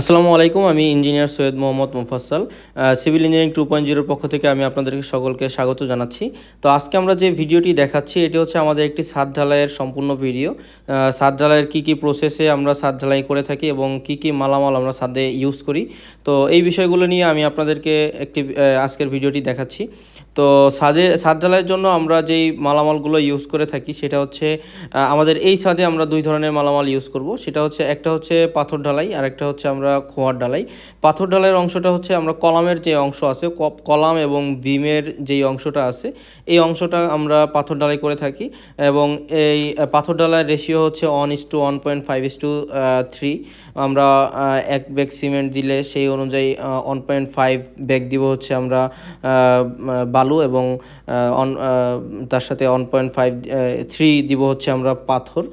আসসালামু আলাইকুম, আমি engineer Syed Mohammad Mufassal. Civil engineering two point জিরোর পক্ষ থেকে আমি আপনাদেরকে সকলকে স্বাগত জানাচ্ছি। তো আজকে আমরা যে ভিডিওটি দেখাচ্ছি, এটি হচ্ছে আমাদের একটি সাত ঢালাইয়ের সম্পূর্ণ ভিডিও। সাত ঢালাইয়ের কী কী প্রসেসে আমরা সাত ঢালাই করে থাকি এবং কী কী মালামাল আমরা সাদে ইউজ করি। তো এই বিষয়গুলো নিয়ে আমি আপনাদেরকে একটি আজকের ভিডিওটি দেখাচ্ছি। তো সাদে, সাত ঢালাইয়ের জন্য আমরা যেই মালামালগুলো ইউজ করে থাকি, সেটা হচ্ছে আমাদের এই ছাদে আমরা দুই ধরনের মালামাল ইউজ করব। সেটা হচ্ছে, একটা হচ্ছে পাথর ঢালাই আর একটা হচ্ছে আমরা খোয়ার ঢালাই পাথর ঢালাইয়ের অংশটা হচ্ছে আমরা কলামের যে অংশ আছে কলাম এবং বিমের যেই অংশটা আছে, এই অংশটা আমরা পাথর ঢালাই করে থাকি এবং এই পাথর ঢালাইয়ের রেশিও হচ্ছে one is to one point five is to three আমরা এক ব্যাগ সিমেন্ট দিলে সেই অনুযায়ী ওয়ান পয়েন্ট ফাইভ ব্যাগ দিব হচ্ছে আমরা বালু এবং তার সাথে ওয়ান পয়েন্ট ফাইভ থ্রি দিব হচ্ছে আমরা পাথর।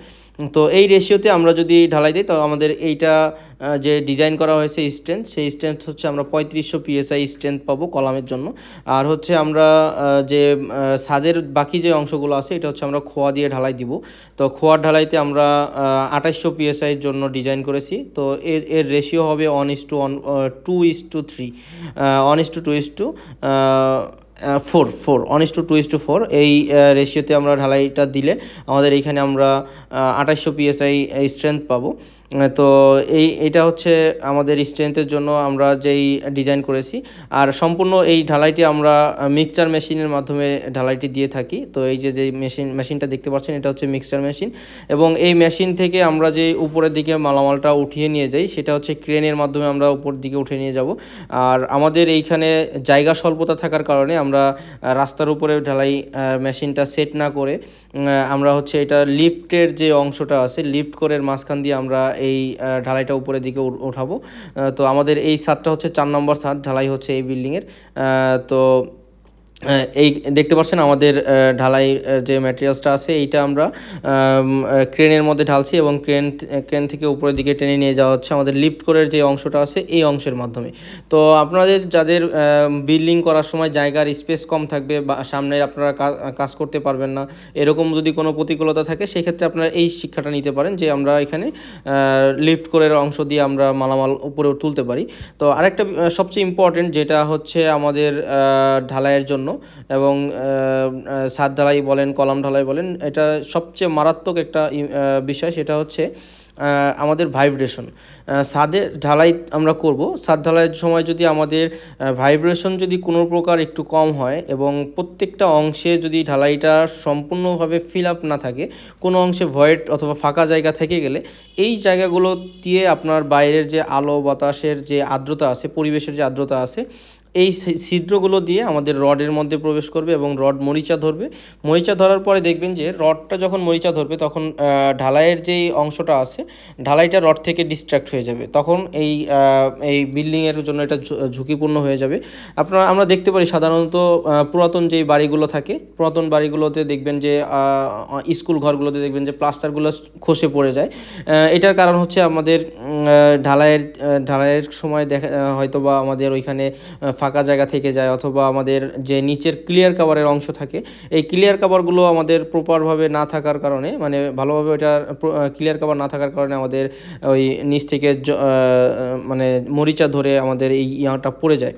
তো এই রেশিওতে আমরা যদি ঢালাই দিই, তো আমাদের এইটা যে ডিজাইন করা হয়েছে স্ট্রেন্থ সেই স্ট্রেন্থ হচ্ছে আমরা পঁয়ত্রিশশো পিএসআই স্ট্রেন্থ পাবো কলামের জন্য। আর হচ্ছে আমরা যে ছাদের বাকি যে অংশগুলো আছে, এটা হচ্ছে আমরা খোয়া দিয়ে ঢালাই দিব। তো খোয়ার ঢালাইতে আমরা আঠাশশো পিএসআইয়ের জন্য ডিজাইন করেছি। তো এর এর রেশিও হবে one is to one two is to three one is to two is to four four one is to two is to four এই রেশিওতে আমরা ঢালাইটা দিলে আমাদের এইখানে আমরা আঠাশশো পিএসআই স্ট্রেংথ পাবো। তো এই, এটা হচ্ছে আমাদের স্ট্রেংথের জন্য আমরা যেই ডিজাইন করেছি। আর সম্পূর্ণ এই ঢালাইটি আমরা মিক্সচার মেশিনের মাধ্যমে ঢালাইটি দিয়ে থাকি। তো এই যে যেই মেশিন মেশিনটা দেখতে পাচ্ছেন, এটা হচ্ছে মিক্সচার মেশিন এবং এই মেশিন থেকে আমরা যে উপরের দিকে মালামালটা উঠিয়ে নিয়ে যাই, সেটা হচ্ছে ক্রেনের মাধ্যমে আমরা উপর দিকে উঠে নিয়ে যাব। আর আমাদের এইখানে জায়গা স্বল্পতা থাকার কারণে আমরা রাস্তার উপরে ঢালাই মেশিনটা সেট না করে আমরা হচ্ছে এটা লিফটের যে অংশটা আছে লিফট করে মাঝখান দিয়ে আমরা এই ঢালাইটা উপরের দিকে উঠাবো। তো আমাদের এই ছাদটা হচ্ছে চার নম্বর ছাদ, ঢালাই হচ্ছে এই বিল্ডিংয়ের তো এই দেখতে পাচ্ছেন আমাদের ঢালাই যে ম্যাটেরিয়ালসটা আছে, এইটা আমরা ক্রেনের মধ্যে ঢালছি এবং ক্রেন ক্রেন থেকে উপরের দিকে টেনে নিয়ে যাওয়া হচ্ছে আমাদের লিফট করের যে অংশটা আছে, এই অংশের মাধ্যমে। তো আপনাদের, যাদের বিল্ডিং করার সময় জায়গার স্পেস কম থাকবে বা সামনে আপনারা কাজ করতে পারবেন না, এরকম যদি কোনো প্রতিকূলতা থাকে সেই ক্ষেত্রে আপনারা এই শিক্ষাটা নিতে পারেন যে আমরা এখানে লিফট করের অংশ দিয়ে আমরা মালামাল উপরে তুলতে পারি। তো আরেকটা সবচেয়ে ইম্পর্টেন্ট যেটা হচ্ছে আমাদের ঢালাইয়ের জন্য এবং আহ, ঢালাই বলেন কলাম ঢালাই বলেন এটা সবচেয়ে মারাত্মক একটা বিষয় সেটা হচ্ছে আমাদের ভাইব্রেশন। ছাদে ঢালাই আমরা করব। সাদ ঢালাইয়ের সময় যদি আমাদের ভাইব্রেশন যদি কোনো প্রকার একটু কম হয় এবং প্রত্যেকটা অংশে যদি ঢালাইটা সম্পূর্ণভাবে ফিল আপ না থাকে কোনো অংশে ভয়েড অথবা ফাঁকা জায়গা থেকে গেলে এই জায়গাগুলো দিয়ে আপনার বাইরের যে আলো বাতাসের যে আর্দ্রতা আছে পরিবেশের যে আর্দ্রতা আছে এই ছিদ্রগুলো দিয়ে আমাদের রডের মধ্যে প্রবেশ করবে এবং রড মরিচা ধরবে। মরিচা ধরার পরে দেখবেন যে রডটা যখন মরিচা ধরবে তখন ঢালাইয়ের যেই অংশটা আছে, ঢালাইটা রড থেকে ডিস্ট্র্যাক্ট হয়ে যাবে। তখন এই এই বিল্ডিংয়ের জন্য এটা ঝুঁকিপূর্ণ হয়ে যাবে। আপনারা, আমরা দেখতে পারি সাধারণত পুরাতন যেই বাড়িগুলো থাকে, পুরাতন বাড়িগুলোতে দেখবেন যে স্কুল ঘরগুলোতে দেখবেন যে প্লাস্টারগুলো খসে পড়ে যায়। এটার কারণ হচ্ছে আমাদের ঢালাইয়ের ঢালাইয়ের সময় দেখা হয়তো বা আমাদের ওইখানে ফাঁকা জায়গা থেকে যায় অথবা আমাদের যে নিচের ক্লিয়ার কাভারের অংশ থাকে, এই ক্লিয়ার কাভারগুলো আমাদের প্রপারভাবে না থাকার কারণে মানে ভালোভাবে ওইটা ক্লিয়ার কাভার না থাকার কারণে আমাদের ওই নিচ থেকে মানে মরিচা ধরে আমাদের এই ইয়াটা পড়ে যায়।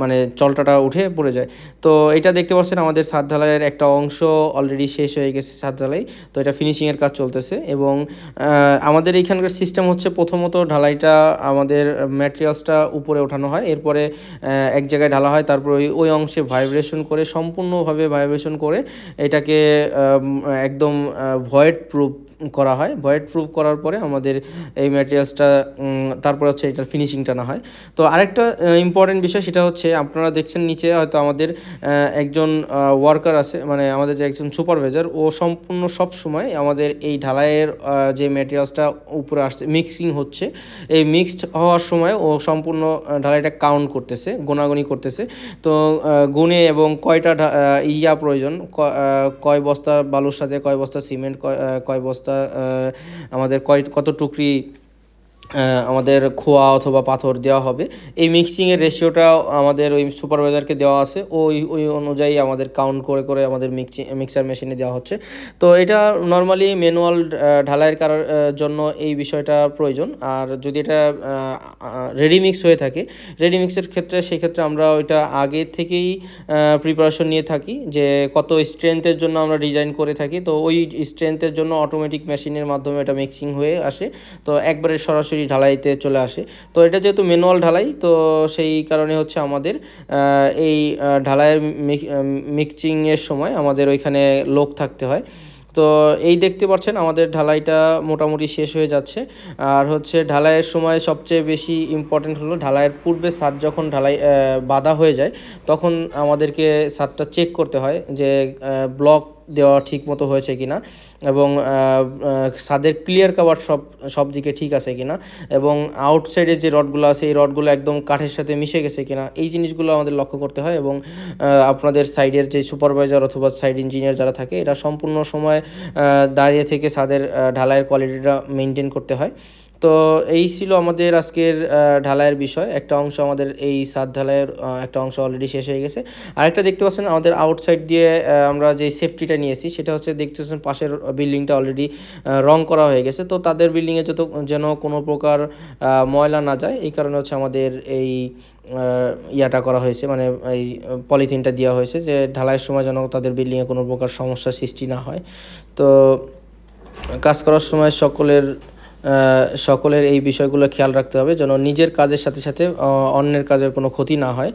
মানে চলটাটা উঠে পড়ে যায়। তো এটা দেখতে পাচ্ছেন আমাদের ছাদ ঢালাইয়ের একটা অংশ অলরেডি শেষ হয়ে গেছে ছাদ ঢালাই তো এটা ফিনিশিংয়ের কাজ চলতেছে এবং আমাদের এইখানকার সিস্টেম হচ্ছে প্রথমত ঢালাইটা আমাদের ম্যাটেরিয়ালসটা উপরে ওঠানো হয়। এরপরে এক জায়গায় ঢালা হয়, তারপর ওই ওই অংশে ভাইব্রেশন করে, সম্পূর্ণভাবে ভাইব্রেশন করে এটাকে একদম ভয়েড প্রুফ করা হয় ভয়েড প্রুফ করার পরে আমাদের এই ম্যাটেরিয়ালসটা তারপরে হচ্ছে এটার ফিনিশিংটা না হয়। তো আরেকটা ইম্পর্টেন্ট বিষয় সেটা হচ্ছে আপনারা দেখছেন নিচে হয়তো আমাদের একজন ওয়ার্কার আছে মানে আমাদের যে একজন সুপারভাইজার ও সম্পূর্ণ সব সময় আমাদের এই ঢালাইয়ের যে ম্যাটেরিয়ালসটা উপরে আসছে মিক্সিং হচ্ছে, এই মিক্সড হওয়ার সময় ও সম্পূর্ণ ঢালাইটা কাউন্ট করতেছে গোনাগুনি করতেছে। তো গুনে এবং কয়টা ইয়া প্রয়োজন কয় বস্তা বালুর সাথে, কয় বস্তা সিমেন্ট কয় বস্তা আমাদের কয় কত টুকরি আমাদের খোয়া অথবা পাথর দেওয়া হবে। এই মিক্সিংয়ের রেশিওটা আমাদের ওই সুপারভাইজারকে দেওয়া আছে। ওই ওই অনুযায়ী আমাদের কাউন্ট করে করে আমাদের মিক্সি মিক্সার মেশিনে দেওয়া হচ্ছে। তো এটা নর্মালি ম্যানুয়াল ঢালাইয়ের কারণ জন্য এই বিষয়টা প্রয়োজন। আর যদি এটা রেডি মিক্স হয়ে থাকে রেডি মিক্সের ক্ষেত্রে সেই ক্ষেত্রে আমরা ওইটা আগে থেকেই প্রিপারেশন নিয়ে থাকি। যে কত স্ট্রেংথের জন্য আমরা ডিজাইন করে থাকি। তো ওই স্ট্রেংথের জন্য অটোমেটিক মেশিনের মাধ্যমে এটা মিক্সিং হয়ে আসে। তো একবারে সরাসরি ঢালাইতে চলে আসে। তো এটা যেহেতু ম্যানুয়াল ঢালাই, তো সেই কারণে হচ্ছে আমাদের এই ঢালাইয়ের মিক্সিংয়ের সময় আমাদের ওইখানে লোক থাকতে হয়। তো এই দেখতে পাচ্ছেন আমাদের ঢালাইটা মোটামুটি শেষ হয়ে যাচ্ছে। আর হচ্ছে ঢালাইয়ের সময় সবচেয়ে বেশি ইম্পর্টেন্ট হলো ঢালাইয়ের পূর্বে ছাদ যখন ঢালাই বাঁধা হয়ে যায়, তখন আমাদেরকে ছাদটা চেক করতে হয় যে ব্লক দেওয়া ঠিক মতো হয়েছে কি না এবং ছাদের ক্লিয়ার কাভার সব সব দিকে ঠিক আছে কিনা এবং আউটসাইডে যে রডগুলো আছে, এই রডগুলো একদম কাঠের সাথে মিশে গেছে কি না এই জিনিসগুলো আমাদের লক্ষ্য করতে হয় এবং আপনাদের সাইডের যে সুপারভাইজার অথবা সাইড ইঞ্জিনিয়ার যারা থাকে, এরা সম্পূর্ণ সময় দাঁড়িয়ে থেকে ছাদের ঢালাইয়ের কোয়ালিটিটা মেনটেন করতে হয়। তো এই ছিল আমাদের আজকের ঢালাইয়ের বিষয়। একটা অংশ আমাদের এই সাত ঢালাইয়ের একটা অংশ অলরেডি শেষ হয়ে গেছে। আরেকটা দেখতে পাচ্ছেন, আমাদের আউটসাইড দিয়ে আমরা যে সেফটিটা নিয়েছি, সেটা হচ্ছে দেখতে পাচ্ছেন পাশের বিল্ডিংটা অলরেডি রং করা হয়ে গেছে। তো তাদের বিল্ডিংয়ে যত, যেন কোনো প্রকার ময়লা না যায়, এই কারণে হচ্ছে আমাদের এই ইয়াটা করা হয়েছে। মানে এই পলিথিনটা দেওয়া হয়েছে যে ঢালাইয়ের সময় যেন তাদের বিল্ডিংয়ে কোনো প্রকার সমস্যার সৃষ্টি না হয়। তো কাজ করার সময় সকলের সকলের এই বিষয়গুলো খেয়াল রাখতে হবে যেন নিজের কাজের সাথে সাথে অন্যের কাজের কোনো ক্ষতি না হয়।